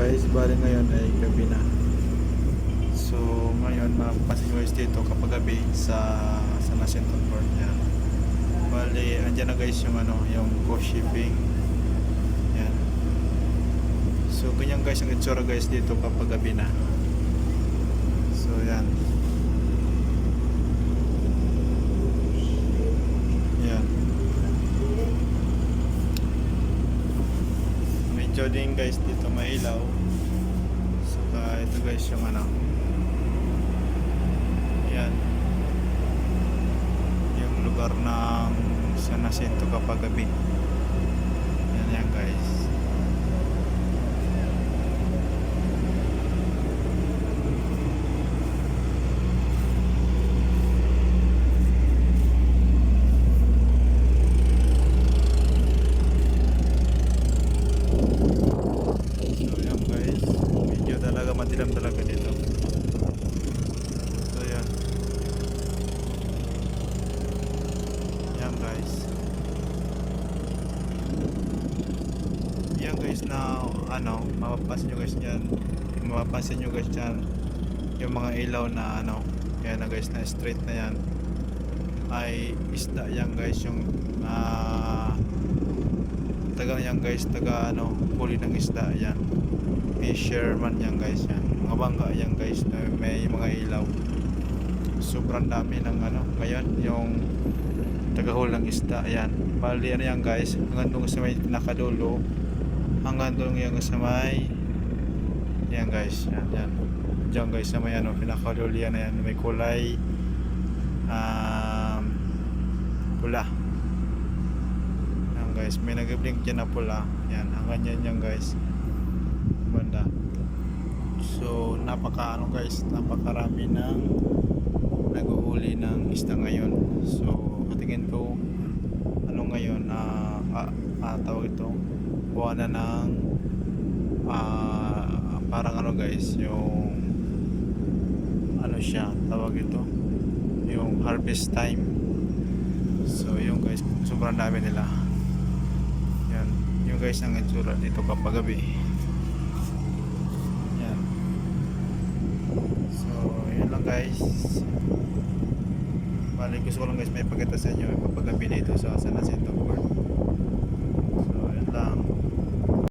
guys, bali ngayon ay gabi na. So ngayon mapapansin guys dito kapag gabi sa sa Nasenton Port yan. Bali andyan na guys yung ano, yung coast shipping. Yan. So ganyan guys ang itsura guys dito kapag gabi na. So. Yan. Medyo din guys dito mailaw. Saka ito guys yung ano. Yan. Yung lugar ng San Jacinto kapag gabi. Yan yan guys. So yan guys, medyo talaga dito. So yan. Yan guys. Yan guys na ano, mapapansin nyo guys yan. Mapapansin nyo guys yan. Yung mga ilaw na ano, yan na guys na straight na yan. Ay isda yan guys yung ah taga yan guys taga ano huli ng isda yan fisherman yan guys yan. Mga bangka yan guys na may mga ilaw. Sobrang dami ng ano ngayon yung taga huli ng isda yan bali ano yan guys hanggang doon sa may nakadulo hanggang doon yung sa may yan guys yan yan. Dyan guys sa may ano pinakaduli yan yan may kulay um, pula. Yan guys, may nag-blink dyan na pula. Yan, hanggang yan yan guys. Banda. So, napaka ano guys, napakarami ng nag-uuli ng isda ngayon. So, katingin ko, ano ngayon, ah, ah, ah, tawag ito, buwan na ng ah, parang ano guys, yung ano siya, tawag ito, yung harvest time. So, yung guys, sobrang dami nila. Yan. Yung guys ang itsura dito kapag gabi. Yan. So, yun lang guys. Bali, gusto ko lang guys may pagkita sa inyo kapag